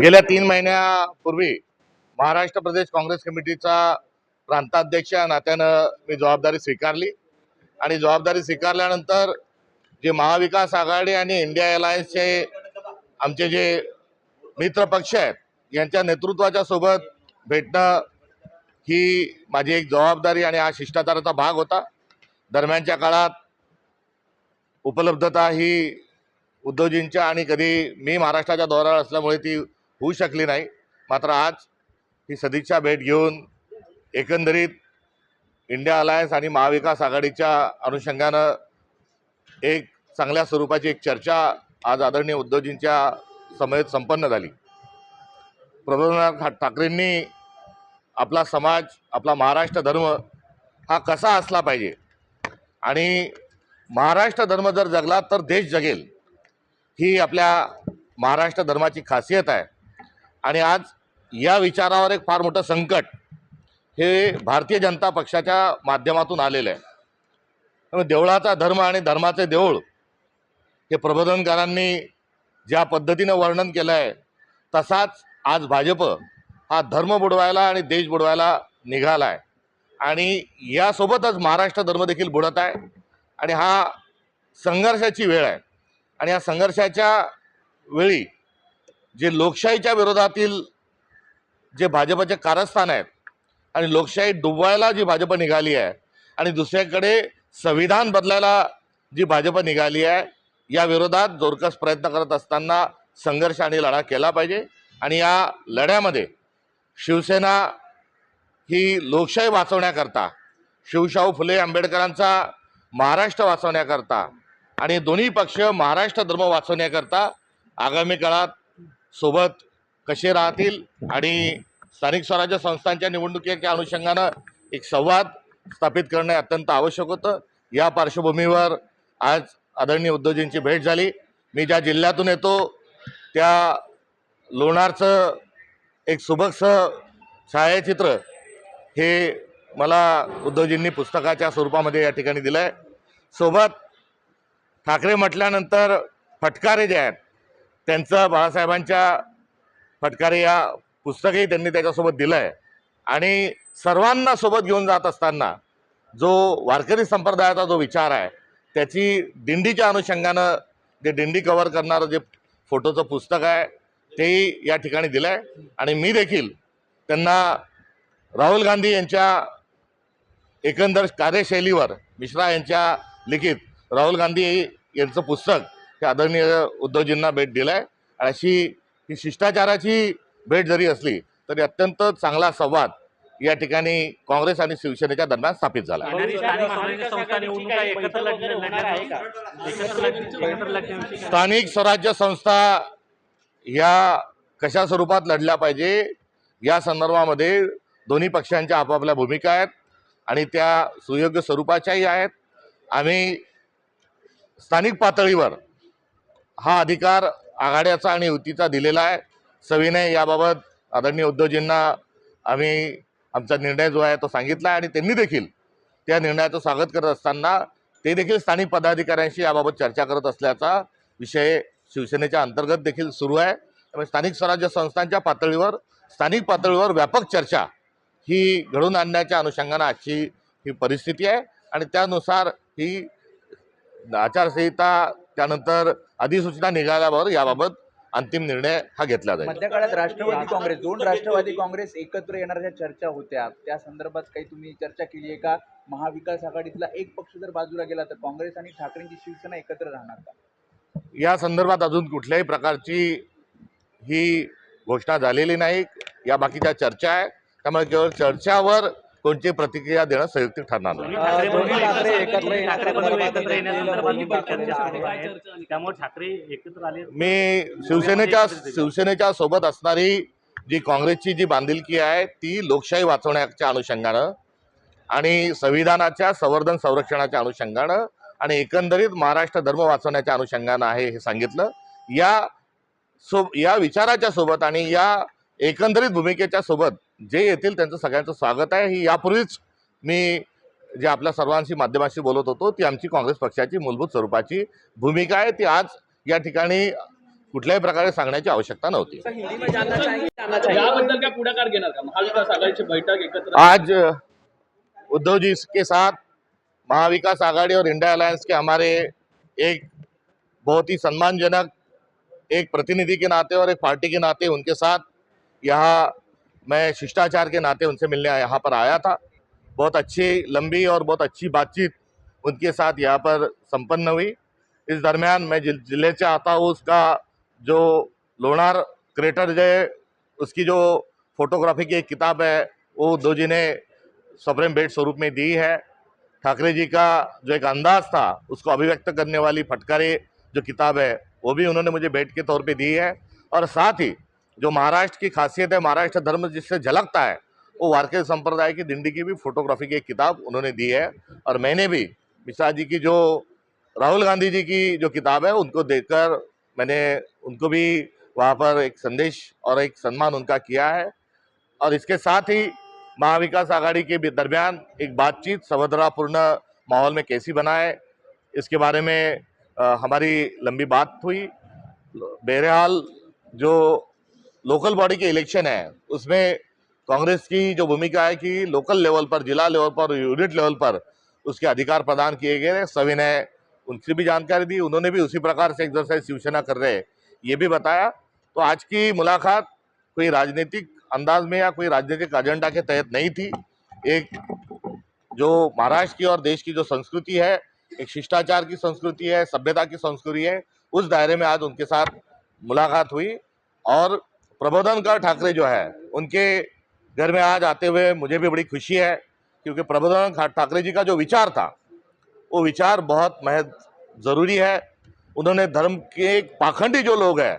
गेल्या तीन महिन्यापूर्वी महाराष्ट्र प्रदेश काँग्रेस कमिटीचा प्रांताध्यक्ष या नात्यानं मी जबाबदारी स्वीकारली. आणि जबाबदारी स्वीकारल्यानंतर जे महाविकास आघाडी आणि इंडिया अलायन्सचे आमचे जे मित्र पक्ष आहेत यांच्या नेतृत्वाच्या सोबत भेटणं ही माझी एक जबाबदारी आणि हा शिष्टाचाराचा भाग होता. दरम्यानच्या काळात उपलब्धता ही उद्धवजींच्या आणि कधी मी महाराष्ट्राच्या दौऱ्यावर असल्यामुळे ती होऊ शकली नाही. मात्र आज ही सदिच्छा भेट घेऊन एकंदरीत इंडिया अलायन्स आणि महाविकास आघाडीच्या अनुषंगानं एक चांगल्या स्वरूपाची एक चर्चा आज आदरणीय उद्धवजींच्या समयेत संपन्न झाली. प्रबोधनाथ ठाकरेंनी आपला समाज आपला महाराष्ट्र धर्म हा कसा असला पाहिजे? आणि महाराष्ट्र धर्म जर जगला तर देश जगेल. ही आपल्या महाराष्ट्र धर्माची खासियत आहे. आणि आज या विचारावर एक फार मोठं संकट हे भारतीय जनता पक्षाच्या माध्यमातून आलेलं आहे. त्यामुळे देवळाचा धर्म आणि धर्माचे देऊळ हे प्रबोधनकारांनी ज्या पद्धतीनं वर्णन केलं आहे तसाच आज भाजप हा धर्म बुडवायला आणि देश बुडवायला निघाला आहे आणि यासोबतच महाराष्ट्र धर्म देखील बुडत आहे. आणि हा संघर्षाची वेळ आहे. आणि या संघर्षाच्या वेळी जे लोकशाहीच्या विरोधातील जे भाजपचे कारस्थान आहेत आणि लोकशाही डुबवायला जी भाजप निघाली आहे आणि दुसऱ्याकडे संविधान बदलायला जी भाजप निघाली आहे या विरोधात जोरकस प्रयत्न करत असताना संघर्ष आणि लढा केला पाहिजे. आणि या लढ्यामध्ये शिवसेना ही लोकशाही वाचवण्याकरता शिवशाहू फुले आंबेडकरांचा महाराष्ट्र वाचवण्याकरता आणि दोन्ही पक्ष महाराष्ट्र धर्म वाचवण्याकरता आगामी काळात सोबत कसे राहतील आणि स्थानिक स्वराज्य संस्थांच्या निवडणुकीच्या अनुषंगानं एक संवाद स्थापित करणे अत्यंत आवश्यक होतं. या पार्श्वभूमीवर आज आदरणीय उद्धवजींची भेट झाली. मी ज्या जिल्ह्यातून येतो त्या लोणारचं एक सुबकसं छायाचित्र हे मला उद्धवजींनी पुस्तकाच्या स्वरूपामध्ये या ठिकाणी दिलं आहे सोबत ठाकरे म्हटल्यानंतर फटकारे जे आहेत त्यांचं बाळासाहेबांच्या फटकारे या पुस्तकही त्यांनी त्याच्यासोबत दिलं आहे आणि सर्वांना सोबत घेऊन जात असताना जो वारकरी संप्रदायाचा जो विचार आहे त्याची दिंडीच्या अनुषंगानं जे दिंडी कव्हर करणारं जे फोटोचं पुस्तक आहे तेही या ठिकाणी दिलं आहे आणि मी देखील त्यांना राहुल गांधी यांच्या एकंदर कार्यशैलीवर मिश्रा यांच्या लिखित राहुल गांधी यांचं पुस्तक हे आदरणीय उद्धवजींना भेट दिलं आहे आणि अशी ही शिष्टाचाराची भेट जरी असली तरी अत्यंत चांगला संवाद या ठिकाणी काँग्रेस आणि शिवसेनेच्या दरम्यान स्थापित झाला. स्थानिक स्वराज्य संस्था ह्या कशा स्वरूपात लढल्या पाहिजे या संदर्भामध्ये दोन्ही पक्षांच्या आपापल्या भूमिका आहेत आणि त्या सुयोग्य स्वरूपाच्याही आहेत. आम्ही स्थानिक पातळीवर हा अधिकार आघाड्याचा आणि युतीचा दिलेला आहे. सविनय याबाबत आदरणीय उद्योजींना आम्ही आमचा निर्णय जो आहे तो सांगितला आहे आणि त्यांनी देखील त्या निर्णयाचं स्वागत करत असताना ते देखील स्थानिक पदाधिकाऱ्यांशी याबाबत चर्चा करत असल्याचा विषय शिवसेनेच्या अंतर्गत देखील सुरू आहे. त्यामुळे स्थानिक स्वराज्य संस्थांच्या पातळीवर स्थानिक पातळीवर व्यापक चर्चा ही घडवून आणण्याच्या अनुषंगानं आजची ही परिस्थिती आहे आणि त्यानुसार ही आचारसंहिता त्यानंतर अधिसूचना निघाल्यावर याबाबत अंतिम निर्णय हा घेतला जाईल. मध्य काळात राष्ट्रवादी काँग्रेस दोन राष्ट्रवादी काँग्रेस एकत्र येणाऱ्या चर्चा होत्या त्या संदर्भात काही तुम्ही चर्चा केली आहे का? महाविकास आघाडीतला एक पक्ष जर बाजूला गेला तर काँग्रेस आणि ठाकरेंची शिवसेना एकत्र राहणार का? या संदर्भात अजून कुठल्याही प्रकारची ही घोषणा झालेली नाही. या बाकीच्या चर्चा आहे. त्यामुळे केवळ चर्चावर कोणती प्रतिक्रिया देणं संयुक्तिक ठरणार नाही. मी शिवसेनेच्या शिवसेनेच्या सोबत असणारी जी काँग्रेसची जी बांधिलकी आहे ती लोकशाही वाचवण्याच्या अनुषंगानं आणि संविधानाच्या संवर्धन संरक्षणाच्या अनुषंगानं आणि एकंदरीत महाराष्ट्र धर्म वाचवण्याच्या अनुषंगानं आहे हे सांगितलं. या सो या विचाराच्या सोबत आणि या एकंदरीत भूमिकेच्या सोबत जे येतील त्यांचं सगळ्यांचं स्वागत आहे. ही यापूर्वीच मी जे आपल्या सर्वांशी माध्यमांशी बोलत होतो ती आमची काँग्रेस पक्षाची मूलभूत स्वरूपाची भूमिका आहे. ती आज या ठिकाणी कुठल्याही प्रकारे सांगण्याची आवश्यकता नव्हती. याबद्दल काय पुढाकार घेणार का? महाविकास आघाडीची बैठक एकत्र आज उद्धव जी के साथ महाविकास आघाड़ी और इंडिया अलायंस के हमारे एक बहुत ही सम्मानजनक एक प्रतिनिधि के नाते और एक पार्टी के नाते उनके साथ यहाँ मैं शिष्टाचार के नाते उनसे मिलने यहाँ पर आया था। बहुत अच्छी, लंबी और बहुत अच्छी बातचीत उनके साथ यहाँ पर संपन्न हुई। इस दरमियान मैं जिल- से आता हूँ, उसका जो लोनार क्रेटर जो उसकी जो फोटोग्राफी की एक किताब है, वो उद्धव जी ने सप्रेम बेट स्वरूप में दी है। ठाकरे जी का जो एक अंदाज था, उसको अभिव्यक्त करने वाली फटकारे जो किताब है, वो भी उन्होंने मुझे भेंट के तौर पे दी है। और साथ ही जो महाराष्ट्र की खासियत है महाराष्ट्र धर्म जिससे झलकता है वो वारके संप्रदाय की दिंडी की भी फोटोग्राफी की एक किताब उन्होंने दी है। और मैंने भी मिश्रा जी की जो राहुल गांधी जी की जो किताब है उनको देखकर मैंने उनको भी वहाँ पर एक संदेश और एक सम्मान उनका किया है। और इसके साथ ही महाविकास आघाड़ी के दरमियान एक बातचीत सवदरापूर्ण माहौल में कैसी बनाए इसके बारे में अ, हमारी लंबी बात हुई। बहरहाल जो लोकल बॉडी के इलेक्शन है, उसमें कांग्रेस की जो भूमिका है कि लोकल लेवल पर, जिला लेवल पर यूनिट लेवल पर उसके अधिकार प्रदान किए गए सविनय उनसे भी जानकारी दी, उन्होंने भी उसी प्रकार से एक्सरसाइज शिवसेना कर रहे हैं, ये भी बताया। तो आज की मुलाकात कोई राजनीतिक अंदाज में या कोई राजनीतिक एजेंडा के तहत नहीं थी। एक जो महाराष्ट्र की और देश की जो संस्कृति है, एक शिष्टाचार की संस्कृति है, सभ्यता की संस्कृति है, उस दायरे में आज उनके साथ मुलाकात हुई और प्रबोधनकर ठाकरे जो है, उनके घर में आज आते हुए मुझे भी बड़ी खुशी है, क्योंकि प्रबोधन ठाकरे जी का जो विचार था, वो विचार बहुत महत्व ज़रूरी है। उन्होंने धर्म के पाखंडी जो लोग हैं,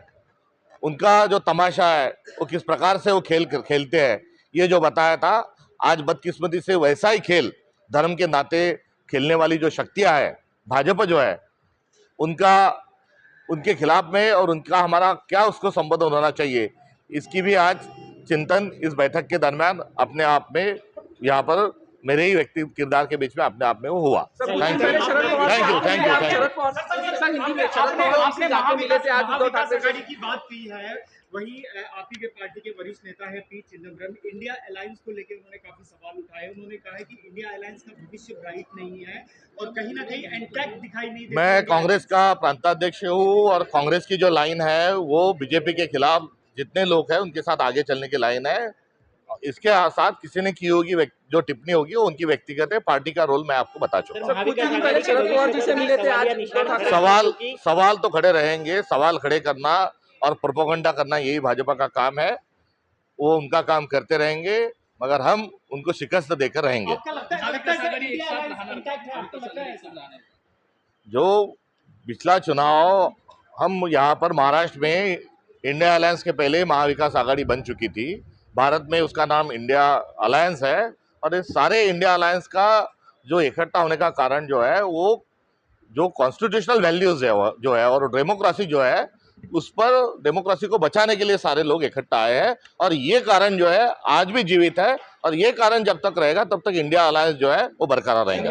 उनका जो तमाशा है, वो किस प्रकार से वो खेल कर, खेलते हैं, ये जो बताया था, आज बदकिस्मती से वैसा ही खेल, धर्म के नाते खेलने वाली जो शक्तियाँ हैं, भाजपा जो है, उनका, उनके खिलाफ में और उनका हमारा, क्या उसको संबोधन होना चाहिए इसकी भी आज चिंतन इस बैठक के दरमियान अपने आप में यहाँ पर मेरे ही व्यक्ति किरदार के बीच में अपने आप में वो हुआ। Thank you thank you thank you thank बात की है वही आप ही के पार्टी के वरिष्ठ नेता है पी चिदम्बरम इंडिया अलायंस को लेकर उन्होंने काफ़ी सवाल उठाए। उन्होंने कहा है कि इंडिया अलायंस का भविष्य ब्राइट नहीं है और कहीं ना कहीं एंटैक दिखाई नहीं मैं कांग्रेस का प्रांताध्यक्ष हूँ और कांग्रेस की जो लाइन है वो बीजेपी के खिलाफ जितने लोग हैं उनके साथ आगे चलने की लाइन है। इसके साथ किसी ने की होगी जो टिप्पणी होगी वो उनकी व्यक्तिगत है। पार्टी का रोल मैं आपको बता चुका हूँ। सवाल सवाल तो खड़े रहेंगे। सवाल खड़े करना और प्रोपोगंडा करना यही भाजपा का काम है। वो उनका काम करते रहेंगे मगर हम उनको शिकस्त देकर रहेंगे? जो पिछला चुनाव हम यहाँ पर महाराष्ट्र में इंडिया अलायंस के पहले महाविकास आघाड़ी बन चुकी थी। भारत में उसका नाम इंडिया अलायंस है और इस सारे इंडिया अलायंस का जो इकट्ठा होने का कारण जो है, वो जो कॉन्स्टिट्यूशनल वैल्यूज़ है जो है और डेमोक्रेसी जो है, उस पर डेमोक्रेसी को बचाने के लिए सारे लोग इकट्ठा आए हैं और ये कारण जो है, आज भी जीवित है और ये कारण जब तक रहेगा, तब तक इंडिया अलायंस जो है, वो बरकरार रहेगा।